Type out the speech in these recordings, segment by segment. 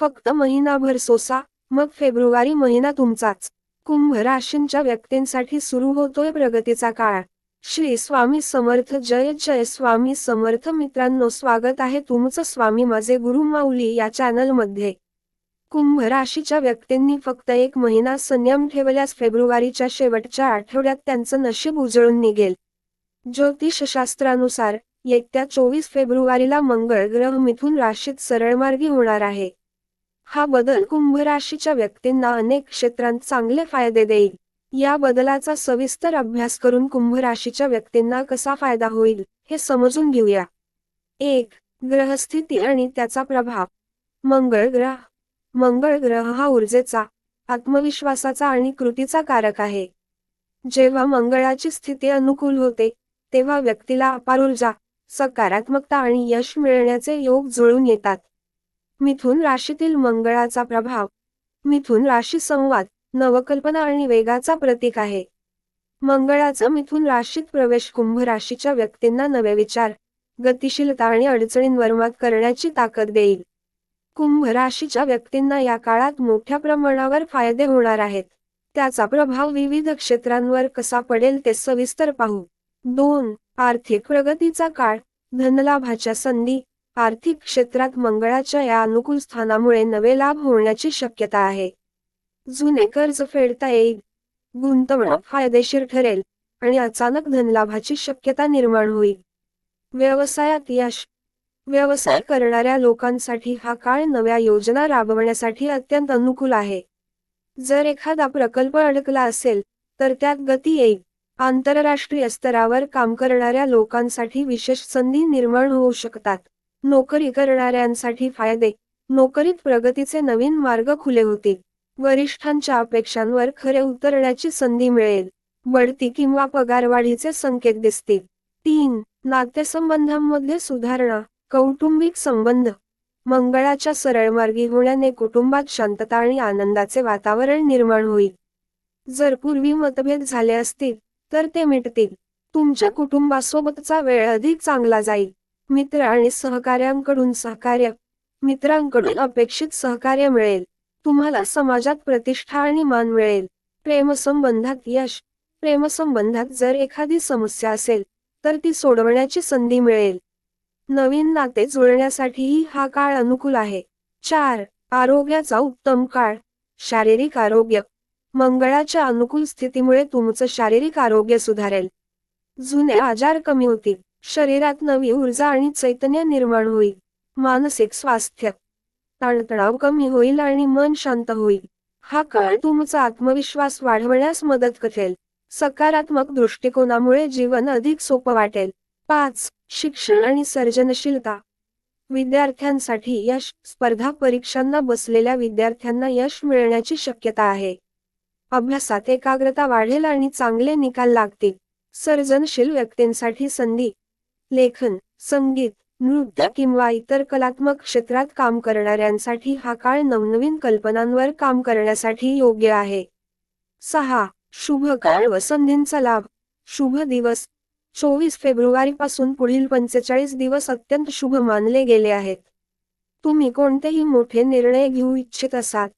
फक्त महिनाभर सोसा मग फेब्रुवारी महिना तुमचाच. कुंभ राशींच्या व्यक्तींसाठी सुरू होतोय प्रगतीचा काळ. श्री स्वामी समर्थ जय जय स्वामी समर्थ मित्रांनो स्वागत आहे तुमचं स्वामी माझे गुरु माऊली या चॅनलमध्ये. कुंभ राशीच्या व्यक्तींनी फक्त एक महिना संयम ठेवल्यास फेब्रुवारीच्या शेवटच्या आठवड्यात त्यांचं नशीब उजळून निघेल. ज्योतिषशास्त्रानुसार येत्या चोवीस फेब्रुवारीला मंगळ ग्रह मिथून राशीत सरळमार्गी होणार आहे. हा बदल कुंभ राशीच्या व्यक्तींना अनेक क्षेत्रांत चांगले फायदे देईल. या बदलाचा सविस्तर अभ्यास करून कुंभ राशीच्या व्यक्तींना कसा फायदा होईल हे समजून घेऊया. एक ग्रहस्थिती आणि त्याचा प्रभाव. मंगळ ग्रह. मंगळ ग्रह हा ऊर्जेचा आत्मविश्वासाचा आणि कृतीचा कारक आहे. जेव्हा मंगळाची स्थिती अनुकूल होते तेव्हा व्यक्तीला अपार ऊर्जा सकारात्मकता आणि यश मिळण्याचे योग जुळून येतात. मिथुन राशीतील मंगळाचा प्रभाव. मिथुन राशी संवाद नवकल्पना आणि वेगाचा प्रतीक आहे. मंगळाचा मिथुन राशीत प्रवेश कुंभ राशीच्या व्यक्तींना नवे विचार गतिशीलता आणि अडचणींवर मात करण्याची ताकद देईल. कुंभ राशीच्या व्यक्तींना या काळात मोठ्या प्रमाणावर फायदे होणार आहेत. त्याचा प्रभाव विविध क्षेत्रांवर कसा पडेल ते सविस्तर पाहू. दोन आर्थिक प्रगतीचा काळ धनलाभाच्या संधी आर्थिक क्षेत्रात मंगळाच्या या अनुकूल स्थानामुळे नवे लाभ होण्याची शक्यता आहे. जुने कर्ज फेडता येईल. गुंतवणूक फायदेशीर ठरेल आणि अचानक धनलाभाची शक्यता निर्माण होईल. व्यवसायात यश. व्यवसाय करणाऱ्या लोकांसाठी हा काळ नव्या योजना राबवण्यासाठी अत्यंत अनुकूल आहे. जर एखादा प्रकल्प अडकला असेल तर त्यात गती येईल. आंतरराष्ट्रीय स्तरावर काम करणाऱ्या लोकांसाठी विशेष संधी निर्माण होऊ शकतात. नोकरी करणाऱ्यांसाठी फायदे. नोकरीत प्रगतीचे नवीन मार्ग खुले होतील. वरिष्ठांच्या अपेक्षांवर खरे उतरण्याची संधी मिळेल. बढती किंवा पगारवाढीचे संकेत दिसतील. तीन नातेसंबंधांमध्ये सुधारणा कौटुंबिक संबंध. मंगळाच्या सरळमार्गी होण्याने कुटुंबात शांतता आणि आनंदाचे वातावरण निर्माण होईल. जर पूर्वी मतभेद झाले असतील तर ते मिटतील. तुमच्या कुटुंबासोबतचा वेळ अधिक चांगला जाईल. मित्र आणि सहकार्यांकडून सहकार्य मित्रांकडून अपेक्षित सहकार्य मिळेल. तुम्हाला समाजात प्रतिष्ठा आणि मान मिळेल. प्रेमसंबंधात यश प्रेमसंबंधात जर एखादी समस्या असेल तर ती सोडवण्याची संधी मिळेल. नवीन नाते जुळण्यासाठीही हा काळ अनुकूल आहे. चार आरोग्याचा उत्तम काळ. शारीरिक आरोग्य. मंगळाच्या अनुकूल स्थितीमुळे तुमचं शारीरिक आरोग्य सुधारेल. जुने आजार कमी होतील. शरीरात नवी ऊर्जा आणि चैतन्य निर्माण होईल. मानसिक स्वास्थ्य. ताणतणाव कमी होईल आणि मन शांत होईल. हा काळ तुमचा आत्मविश्वास वाढवण्यास मदत करेल. सकारात्मक दृष्टिकोनामुळे जीवन अधिक सोपं वाटेल. पाच शिक्षण आणि सर्जनशीलता. विद्यार्थ्यांसाठी यश स्पर्धा परीक्षांना बसलेल्या विद्यार्थ्यांना यश मिळण्याची शक्यता आहे. अभ्यासात एकाग्रता वाढेल आणि चांगले निकाल लागतील. सर्जनशील व्यक्तींसाठी संधी लेखन संगीत नृत्य किंवा इतर कलात्मक क्षेत्रात काम करणाऱ्यांसाठी हा काळ नवनवीन कल्पनांवर काम करण्यासाठी योग्य आहे. सहा शुभ काळ व संधींचा लाभ. शुभ दिवस. चोवीस फेब्रुवारी पासून पुढील पंचेचाळीस दिवस अत्यंत शुभ मानले गेले आहेत. तुम्ही कोणतेही मोठे निर्णय घेऊ इच्छित असाल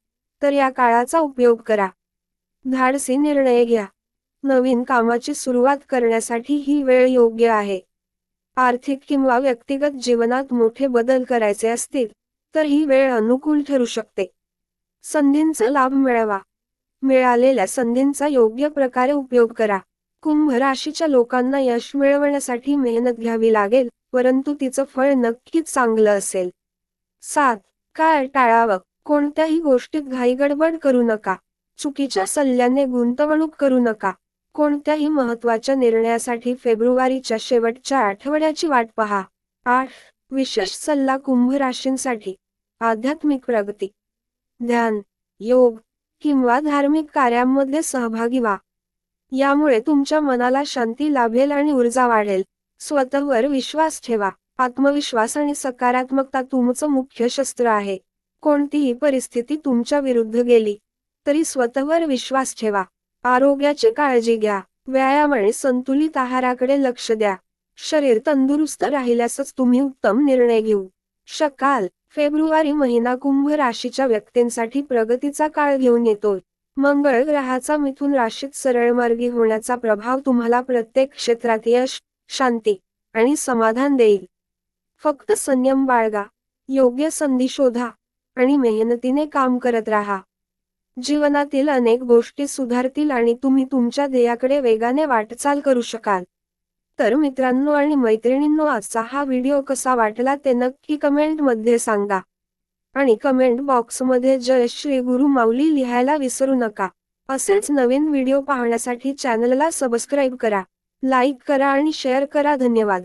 तर या काळाचा उपयोग करा. धाडसी निर्णय घ्या. नवीन कामाची सुरुवात करण्यासाठी ही वेळ योग्य आहे. आर्थिक किंवा व्यक्तिगत जीवनात मोठे बदल करायचे असतील तर ही वेळ अनुकूल ठरू शकते. संधींचा लाभ मिळवा. मिळालेल्या संधींचा योग्य प्रकारे उपयोग करा. कुंभ राशीच्या लोकांना यश मिळवण्यासाठी मेहनत घ्यावी लागेल परंतु तिचं फळ नक्कीच चांगलं असेल. सात काय टाळावं. कोणत्याही गोष्टीत घाईगडबड करू नका. चुकीच्या सल्ल्याने गुंतवणूक करू नका. कोणत्याही महत्त्वाच्या निर्णयासाठी फेब्रुवारीच्या शेवटच्या आठवड्याची वाट पहा. आठ. विशेष सल्ला कुंभ राशींसाठी. आध्यात्मिक प्रगती. ध्यान योग किंवा धार्मिक कार्यांमध्ये सहभागी व्हा. यामुळे तुमच्या मनाला शांती लाभेल आणि ऊर्जा वाढेल. स्वतःवर विश्वास ठेवा. आत्मविश्वास आणि सकारात्मकता तुमचं मुख्य शस्त्र आहे. कोणतीही परिस्थिती तुमच्या विरुद्ध गेली तरी स्वतःवर विश्वास ठेवा. आरोग्याची काळजी घ्या. व्यायाम आणि संतुलित आहाराकडे लक्ष द्या. शरीर तंदुरुस्त राहिल्यासच तुम्ही उत्तम निर्णय घेऊ. शकाल फेब्रुवारी महिना कुंभ राशीच्या व्यक्तींसाठी प्रगतीचा काळ घेऊन येतो. मंगळ ग्रहाचा मिथून राशीत सरळमार्गी होण्याचा प्रभाव तुम्हाला प्रत्येक क्षेत्रात यश शांती आणि समाधान देईल. फक्त संयम बाळगा. योग्य संधी शोधा आणि मेहनतीने काम करत राहा. जीवनातील अनेक गोष्टी सुधारतील आणि तुम्ही तुमच्या ध्येयाकडे वेगाने वाटचाल करू शकाल. तर मित्रांनो आणि मैत्रिणींनो आजचा हा व्हिडिओ कसा वाटला ते नक्की कमेंटमध्ये सांगा. आणि कमेंट बॉक्समध्ये जय श्री गुरु माऊली लिहायला विसरू नका. असेच नवीन व्हिडिओ पाहण्यासाठी चॅनलला सबस्क्राईब करा लाईक करा आणि शेअर करा. धन्यवाद.